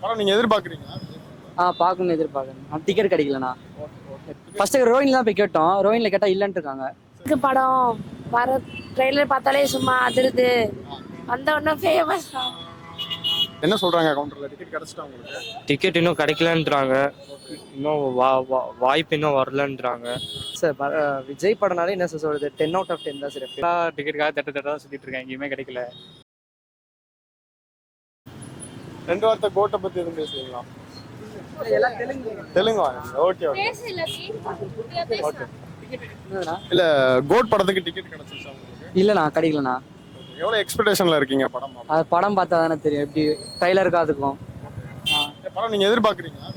படம் நீங்க எதிர்பார்க்குறீங்களா? ஆ பார்க்கணும்னு எதிர்பார்க்கணும் டிக்கெட் கிடைக்கலண்ணா. ஃபர்ஸ்ட் ரோஹினி தான் போய் கேட்டோம். ரோஹினில் கேட்டால் இல்லைன்ட்டு இருக்காங்க. இருக்கு படம் வர ட்ரெய்லர் பார்த்தாலே சும்மா அதிருது. வந்த உடனே ஃபேமஸ் என்ன சொல்றாங்க கவுண்டர்ல டிக்கெட் கிடைச்சிட்டா உங்களுக்கு? டிக்கெட் இன்னும் கிடைக்கலன்றாங்க. இன்னும் வா வா- வாய்ப்பு இன்னும் வரலன்றாங்க. சார் விஜய் படம்னாலே என்ன சார் சொல்றது? டென் அவுட் ஆஃப் டென் தான் சார். டிக்கெட்டுக்காக தட்ட தட்ட தான் சுத்திட்டு இருக்கேன் எங்கேயுமே கிடைக்கல. ரெண்டு வார்த்தை கோட்டை பத்தி எதுவும் பேசுவீங்களா? தெலுங்கு. ஓகே ஓகே ஓகே இல்ல கோட் படத்துக்கு டிக்கெட் கிடைச்சிருச்சா உங்களுக்கு? இல்லைண்ணா கிடைக்கலண்ணா. எவ்வளவு எக்ஸ்பெக்டேஷன்ல இருக்கீங்க படம்? அது படம் பார்த்தா தானே தெரியும். எப்படி ட்ரைலருக்கு அதுக்கும் படம் நீங்க எதிர்பார்க்குறீங்களா?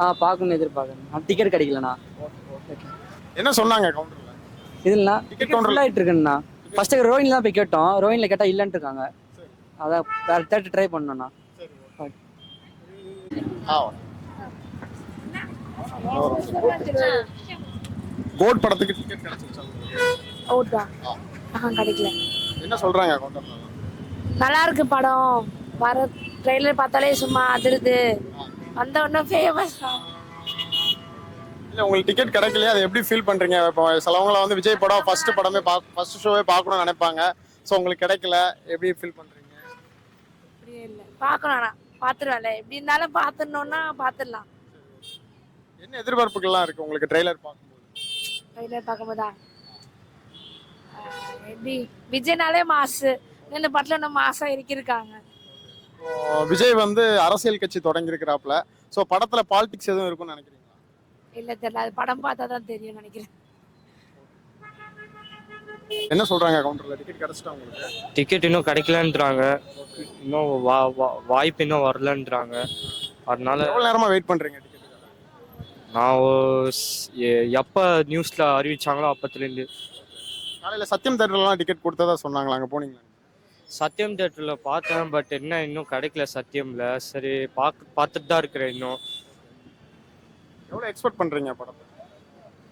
ஆ பார்க்கணும்னு எதிர்பார்க்கணும் டிக்கெட் கிடைக்கலண்ணா. என்ன சொன்னாங்க கவுண்டர்ல இதுலண்ணா டிக்கெட் ஃபுல் ஆகிட்டு இருக்குண்ணா ஃபர்ஸ்ட் ரோஹினி தான் போய் கேட்டோம். ரோஹினில் கேட்டால் இல்லைன்ட்டு இருக்காங்க. அதான் வேறு தேட்டர் ட்ரை பண்ணோண்ணா. ஆ கோட் படத்துக்கு டிக்கெட் கிடைச்சிருச்சா தான் ஆஹா கிடைக்கல. என்ன சொல்றாங்க கவுண்டர்ல நல்லா இருக்கு படம். வர ட்ரெய்லர் பார்த்தாலே சும்மா அதிருது. வந்த உடனே ஃபேமஸ் இல்ல உங்களுக்கு டிக்கெட் கிடைக்கலையா? அதை எப்படி ஃபீல் பண்றீங்க? இப்போ சிலவங்கள வந்து விஜய் படம் ஃபர்ஸ்ட் படமே பா ஃபர்ஸ்ட் ஷோவே பார்க்கணும்னு நினைப்பாங்க. ஸோ உங்களுக்கு கிடைக்கல. எப்படி ஃபீல் பண்றீங்க? அப்படியே இல்லை. பார்க்கணும் ஆனால் பார்த்துருவேன்ல எப்படி இருந்தாலும் பார்த்துடணுன்னா பார்த்துடலாம் என்ன எதிர்பார்ப்புகள்லாம் இருக்கு உங்களுக்கு ட்ரெய்லர் பார்க்கும்போது? ட்ரெய்லர் பார்க்கும்போதா? எப்படி? விஜய்னாலே மாசு. இந்த படத்தில் இன்னும் மாசம் இருக்கிருக்காங்க விஜய் வந்து அரசியல் கட்சி தொடங்கி இருக்கிறாப்ல ஸோ படத்துல பாலிடிக்ஸ் எதுவும் இருக்கும்னு நினைக்கிறீங்களா? இல்லை தெரியல. அது படம் பார்த்தா தான் தெரியும் நினைக்கிறேன். என்ன சொல்றாங்க கவுண்டர்ல டிக்கெட் கிடைச்சிட்டா உங்களுக்கு? டிக்கெட் இன்னும் கிடைக்கலன்றாங்க. இன்னும் வா வா- வாய்ப்பு இன்னும் வரலன்றாங்க. அதனால எவ்வளவு நேரமா வெயிட் பண்றீங்க டிக்கெட்டுக்காக நான் ஒரு ஸ்- எ- எப்ப நியூஸ்ல அறிவிச்சாங்களோ அப்பத்துலேருந்து. காலையில சத்தியம் தேட்டர்லாம் டிக்கெட் கொடுத்ததா சொன்னாங்களா? அங்க போனீங்களா? சத்யம் தேட்டரில் பார்த்தேன் பட் என்ன இன்னும் கிடைக்கல சத்யம்ல சரி பார்க்க பார்த்துட்டு தான் இருக்கிறேன் இன்னும். எவ்வளவு எக்ஸ்பெக்ட் பண்றீங்க படத்தை?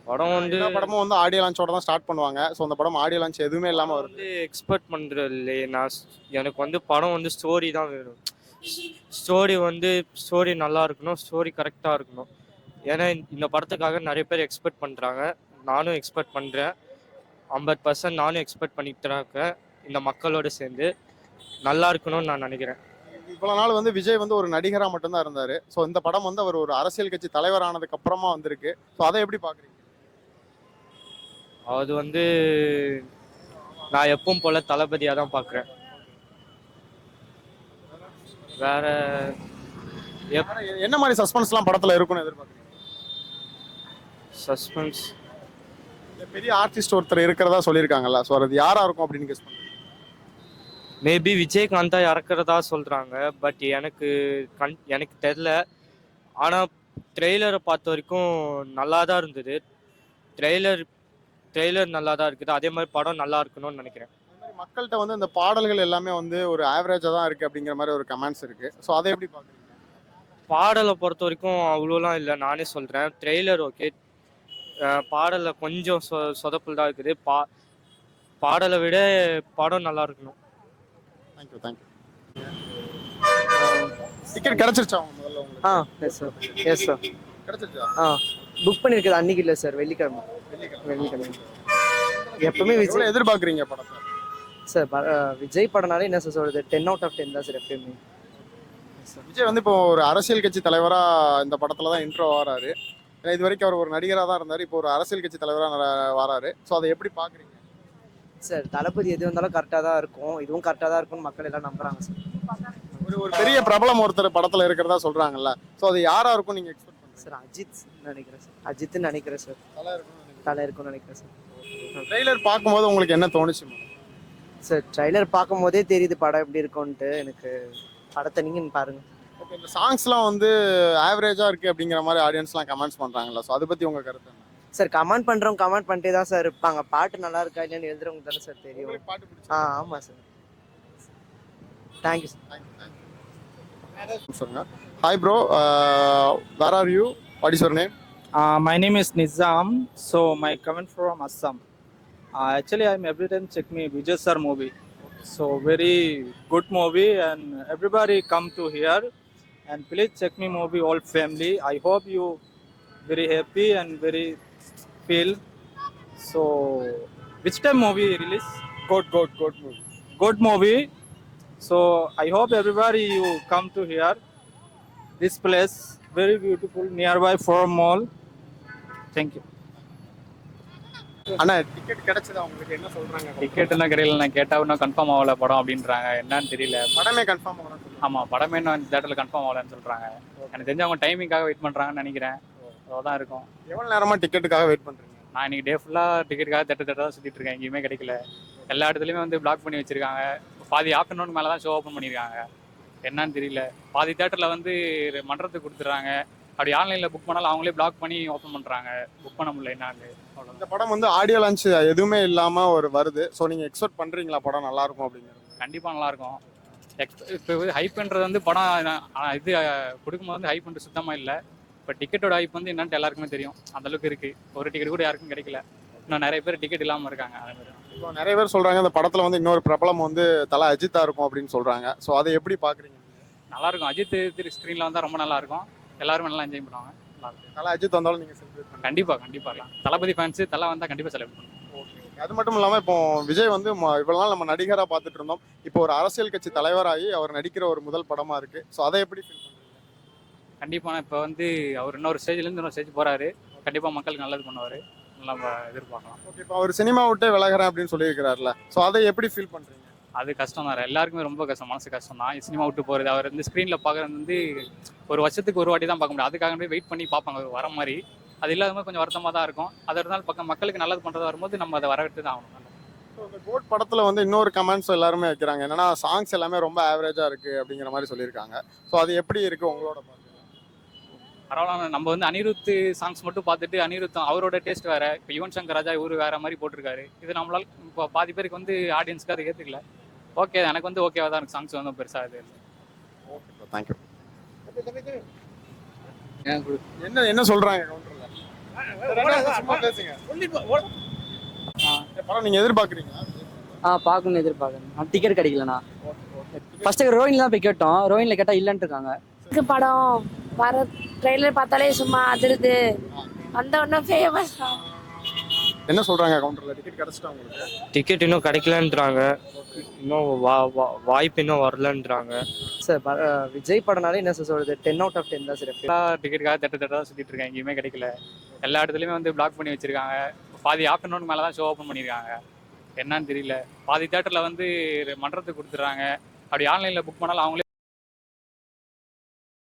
படம் வந்து படமும் வந்து ஆடியோ லான்ச்சோட தான் ஸ்டார்ட் பண்ணுவாங்க. ஸோ அந்த படம் ஆடியோ லான்ச் எதுவுமே இல்லாம வருது. வந்து எக்ஸ்பெக்ட் பண்றது இல்லையே நான் எனக்கு வந்து படம் வந்து ஸ்டோரி தான் வேணும். ஸ்டோரி வந்து ஸ்டோரி நல்லா இருக்கணும் ஸ்டோரி கரெக்டாக இருக்கணும். ஏன்னா இந்த படத்துக்காக நிறைய பேர் எக்ஸ்பெக்ட் பண்ணுறாங்க நானும் எக்ஸ்பெக்ட் பண்ணுறேன் ஐம்பது பர்சன்ட் நானும் எக்ஸ்பெக்ட் பண்ணிட்டு தான் இருக்கேன். இந்த மக்களோட சேர்ந்து நல்லா இருக்கணும்னு நான் நினைக்கிறேன். இவ்வளவு நாள் வந்து விஜய் வந்து ஒரு நடிகரா மட்டும்தான் இருந்தாரு. ஸோ இந்த படம் வந்து அவர் ஒரு அரசியல் கட்சி தலைவர் ஆனதுக்கு அப்புறமா வந்திருக்கு. ஸோ அதை எப்படி பாக்குறீங்க? அது வந்து நான் எப்பவும் போல தளபதியாக தான் பார்க்குறேன் வேற என்ன மாதிரி சஸ்பென்ஸ்லாம் படத்துல இருக்கும்னு எதிர்பார்க்குறீங்க? சஸ்பென்ஸ் பெரிய ஆர்டிஸ்ட் ஒருத்தர் இருக்கிறதா சொல்லியிருக்காங்கல்ல ஸோ அது யாரா இருக்கும் அப்படின்னு கெஸ் பண்ணுங்க மேபி விஜயகாந்தா இறக்குறதா சொல்றாங்க பட் எனக்கு கண் எனக்கு தெரில ஆனால் ட்ரெய்லரை பார்த்த வரைக்கும் நல்லா தான் இருந்தது. ட்ரெய்லர் ட்ரெய்லர் நல்லா தான் இருக்குது. அதே மாதிரி படம் நல்லா இருக்கணும்னு நினைக்கிறேன். இந்த மாதிரி மக்கள்கிட்ட வந்து இந்த பாடல்கள் எல்லாமே வந்து ஒரு ஆவரேஜா தான் இருக்கு அப்படிங்கிற மாதிரி ஒரு கமெண்ட்ஸ் இருக்கு. ஸோ அதை எப்படி பாக்குறீங்க பாடலை பொறுத்த வரைக்கும் அவ்வளோலாம் இல்லை. நானே சொல்கிறேன் ட்ரெய்லர் ஓகே. பாடலில் கொஞ்சம் சொ சொதப்பல் தான் இருக்குது. பா பாடலை விட படம் நல்லா இருக்கணும். தேங்க்யூ தேங்க்யூ டிக்கெட் கிடைச்சிருச்சா முதல்ல உங்களுக்கு? ஆ எஸ் சார் எஸ் சார் கிடைச்சிருச்சா? ஆ புக் பண்ணியிருக்குது அன்னைக்கு இல்லை சார் வெள்ளிக்கிழமை. வெள்ளிக்கிழமை எப்பவுமே விஜய் எதிர்பார்க்குறீங்க படத்தை? சார் விஜய் படம்னாலே என்ன சார் சொல்றது? டென் அவுட் ஆஃப் டென் தான் சார் எப்பயுமே. விஜய் வந்து இப்போ ஒரு அரசியல் கட்சி தலைவரா இந்த படத்துல தான் இன்ட்ரோ வராரு ஏன்னா இது வரைக்கும் அவர் ஒரு நடிகரா தான் இருந்தாரு. இப்போ ஒரு அரசியல் கட்சி தலைவரா நட- வராரு. ஸோ அதை எப்படி பாக்குறீங்க? சார் தளபதி எது வந்தாலும் கரெக்டாக தான் இருக்கும். இதுவும் கரெக்டாக தான் இருக்கும்னு மக்கள் எல்லாம் நம்புறாங்க சார். ஒரு ஒரு பெரிய பிரபலம் ஒருத்தர் படத்துல இருக்கிறதா சொல்றாங்கல்ல. ஸோ அது யாரா இருக்கும் நீங்க எக்ஸ்பெக்ட் பண்றீங்க? சார் அஜித் நினைக்கிறேன் சார். அஜித்னு நினைக்கிறேன் சார். தலை இருக்கும்னு நினைக்கிறேன் சார் ட்ரெய்லர் பார்க்கும்போது உங்களுக்கு என்ன தோணுச்சு? சார் ட்ரைலர் பார்க்கும் போதே தெரியுது படம் எப்படி இருக்கும்ன்ட்டு. எனக்கு படத்தை நீங்கள் பாருங்க. ஓகே இந்த சாங்ஸ்லாம் வந்து ஆவரேஜா இருக்கு அப்படிங்கிற மாதிரி ஆடியன்ஸ்லாம் கமெண்ட்ஸ் பண்றாங்கல்ல ஸோ அதை பத்தி உங்க கருத்து? சார் கமெண்ட் பண்ணுறவங்க கமெண்ட் பண்ணிட்டே தான் சார் இருப்பாங்க. பாட்டு நல்லா இருக்கா இல்லையான்னு எழுதுறவங்க தானே சார் தெரியும். பாட்டு ஆ ஆமாம் சார் தேங்க்யூ சார் சொல்லுங்க. Hi bro where are you what is your name Uh, my name is Nizam. So my coming from Assam. Uh, actually, I'm every time check me Vijay sir movie. So very good movie and everybody come to here and please check me movie all family. I hope you very happy and very feel. So which time movie release? Good, good, good movie. Good movie. So I hope everybody you come to here. This place very beautiful nearby Forum Mall. Thank you. அண்ணா ticket கிடைச்சதா உங்களுக்கு? என்ன சொல்றாங்க? Ticket எல்லாம் கிடைக்கல நான் கேட்டா இன்னும் கன்ஃபார்ம் ஆகல படம் அப்படின்றாங்க. என்னன்னு தெரியல. படமே கன்ஃபார்ம் ஆகணும் ஆமா படமே இன்னும் தேட்டர்ல கன்ஃபார்ம் ஆகலன்னு சொல்றாங்க. எனக்கு தெரிஞ்சு அவங்க டைமிங்காக வெயிட் பண்றாங்கன்னு நினைக்கிறேன். அவ்வளோதான் இருக்கும். எவ்வளவு நேரமா டிக்கெட்டுக்காக வெயிட் பண்றீங்க? நான் இன்னைக்கு டே ஃபுல்லா டிக்கெட்டுக்காக தேட்டர் தேட்டர் தான் சுத்திட்டு இருக்கேன். எங்கேயுமே கிடைக்கல. எல்லா இடத்துலயுமே வந்து பிளாக் பண்ணி வச்சிருக்காங்க. பாதி ஆஃப்டர்நூன் மேல தான் ஷோ ஓப்பன் பண்ணியிருக்காங்க என்னன்னு தெரியல. பாதி தேட்டர்ல வந்து மன்றத்துக்கு கொடுத்துட்றாங்க. அப்படி ஆன்லைன்ல புக் பண்ணாலும் அவங்களே பிளாக் பண்ணி ஓப்பன் பண்றாங்க. புக் பண்ண முடியல என்னான்னு. இந்த படம் வந்து ஆடியோ லான்ச் எதுவுமே இல்லாம ஒரு வருது. ஸோ நீங்க எக்ஸ்பெக்ட் பண்றீங்களா? படம் நல்லா இருக்கும் அப்படிங்கிறது. கண்டிப்பாக நல்லா இருக்கும். இப்போ ஹைப்ன்றது வந்து படம் இது கொடுக்கும்போது வந்து ஹைப் வந்து சுத்தமாக இல்லை. இப்போ டிக்கெட்டோட ஹைப் வந்து என்னன்ட்டு எல்லாருக்குமே தெரியும். அந்த அளவுக்கு இருக்கு. ஒரு டிக்கெட் கூட யாருக்கும் கிடைக்கல. இன்னும் நிறைய பேர் டிக்கெட் இல்லாமல் இருக்காங்க. அதே மாதிரி இப்போ நிறைய பேர் சொல்றாங்க இந்த படத்துல வந்து இன்னொரு பிரபலம் வந்து தலை அஜித்தா இருக்கும் அப்படின்னு சொல்றாங்க. ஸோ அதை எப்படி பாக்குறீங்க? நல்லா இருக்கும் அஜித் திரு ஸ்க்ரீனில் வந்தால் ரொம்ப நல்லா இருக்கும் எல்லாருமே நல்லா என்ஜாய் பண்ணுவாங்க. நல்லா இருக்கும் தலை அஜித் வந்தாலும் நீங்க செலிப்ரேட் பண்ணுங்க. கண்டிப்பாக கண்டிப்பாக தளபதி ஃபேன்ஸு தலை வந்தால் கண்டிப்பாக செலக்ட் பண்ணுவோம். அது மட்டும் இல்லாம இப்போ விஜய் வந்து இவ்வளவு நாள் நம்ம நடிகரா பார்த்துட்டு இருந்தோம். இப்போ ஒரு அரசியல் கட்சி தலைவராகி அவர் நடிக்கிற ஒரு முதல் படமா இருக்கு. ஸோ அதை எப்படி ஃபீல் பண்றீங்க? கண்டிப்பாக இப்போ வந்து அவர் இன்னொரு ஸ்டேஜ்லேருந்து இன்னொரு ஸ்டேஜ் போகிறாரு கண்டிப்பாக மக்களுக்கு நல்லது பண்ணுவார். நல்லா நம்ம எதிர்பார்க்கலாம். ஓகே இப்போ அவர் சினிமா விட்டே விலகிறேன் அப்படின்னு சொல்லியிருக்கிறாருல. ஸோ அதை எப்படி ஃபீல் பண்றீங்க? அது கஷ்டம் தான். எல்லாருக்குமே ரொம்ப கஷ்டம். மனசு கஷ்டம் தான். சினிமா விட்டு போகிறது அவர் வந்து ஸ்க்ரீனில் பார்க்குறது வந்து ஒரு வருஷத்துக்கு ஒரு வாட்டி தான் பார்க்க முடியும். அதுக்காக வெயிட் பண்ணி பார்ப்பாங்க வர மாதிரி. அது இல்லாத மாதிரி கொஞ்சம் வருத்தமாக தான் இருக்கும். அது இருந்தாலும் பக்கம் மக்களுக்கு நல்லது பண்ணுறது வரும்போது நம்ம அதை வரவேற்று தான் ஆகணும். கோட் படத்துல வந்து இன்னொரு கமெண்ட்ஸ் எல்லாருமே வைக்கிறாங்க. என்னன்னா சாங்ஸ் எல்லாமே ரொம்ப ஆவரேஜா இருக்கு அப்படிங்கிற மாதிரி சொல்லியிருக்காங்க. ஸோ அது எப்படி இருக்கு உங்களோட பரவாயில்ல. நம்ம வந்து அனிருத் சாங்ஸ் மட்டும் பார்த்துட்டு அனிருத்தம் அவரோட டேஸ்ட் வேற. இப்போ யுவன் சங்கர் ராஜா இவரு வேற மாதிரி போட்டிருக்காரு. இது நம்மளால இப்போ பாதி பேருக்கு வந்து ஆடியன்ஸ்க்கு அதை ஏற்றுக்கல ஓகே எனக்கு வந்து ஓகேவா தான் இருக்கு. சாங்ஸ் வந்து பெருசாக இது இல்லை. ஓகே தேங்க்யூ என்ன என்ன சொல்றாங்க? கவுண்டர்ல சும்மா பேசுங்க இந்த படம் நீங்க எதிர்பார்க்குறீங்களா? ஆ பார்க்கணும்னு எதிர்பார்க்குறேன். டிக்கெட் கிடைக்கலண்ணா. ஃபர்ஸ்ட் ரோஹினி தான் போய் கேட்டோம். ரோஹினில் கேட்டால் இல்லைன்னு இருக்காங்க. இருக்கு படம் வர ட்ரெய்லர் பார்த்தாலே சும்மா அதிருது. வந்த உடனே ஃபேமஸ் என்ன சொல்றாங்க கவுண்டர்ல டிக்கெட் கிடைச்சிட்டா உங்களுக்கு? டிக்கெட் இன்னும் கிடைக்கலன்றாங்க. இன்னும் வா வா- வாய்ப்பு இன்னும் வரலன்றாங்க. சார் விஜய் படம்னாலே என்ன சார் சொல்றது? டென் அவுட் ஆஃப் டென் தான் சார் எல்லா டிக்கெட்டுக்காக தேட்டர் தேட்டர் தான் சுற்றிட்டு இருக்கேன். எங்கேயுமே கிடைக்கல. எல்லா இடத்துலையுமே வந்து பிளாக் பண்ணி வச்சிருக்காங்க. பாதி ஆஃப்டர்நூன் மேலே தான் ஷோ ஓப்பன் பண்ணியிருக்காங்க. என்னன்னு தெரியல. பாதி தேட்டரில் வந்து மன்றத்துக்கு கொடுத்துட்றாங்க. அப்படி ஆன்லைனில் புக் பண்ணாலும் அவங்களே